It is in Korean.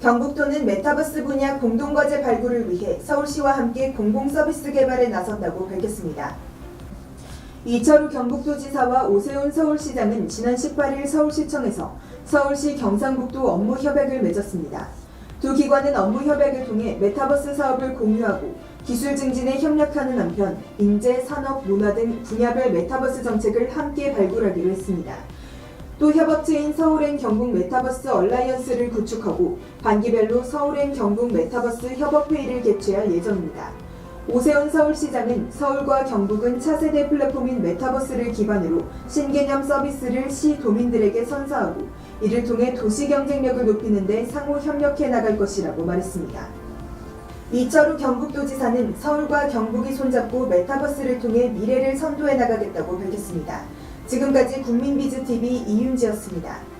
경북도는 메타버스 분야 공동과제 발굴을 위해 서울시와 함께 공공서비스 개발에 나선다고 밝혔습니다. 이철우 경북도지사와 오세훈 서울시장은 지난 18일 서울시청에서 서울시 경상북도 업무 협약을 맺었습니다. 두 기관은 업무 협약을 통해 메타버스 사업을 공유하고 기술 증진에 협력하는 한편 인재, 산업, 문화 등 분야별 메타버스 정책을 함께 발굴하기로 했습니다. 또 협업체인 서울행 경북 메타버스 얼라이언스를 구축하고 반기별로 서울행 경북 메타버스 협업회의를 개최할 예정입니다. 오세훈 서울시장은 서울과 경북은 차세대 플랫폼인 메타버스를 기반으로 신개념 서비스를 시 도민들에게 선사하고 이를 통해 도시 경쟁력을 높이는 데 상호 협력해 나갈 것이라고 말했습니다. 이철우 경북도지사는 서울과 경북이 손잡고 메타버스를 통해 미래를 선도해 나가겠다고 밝혔습니다. 지금까지 국민비즈TV 이윤지였습니다.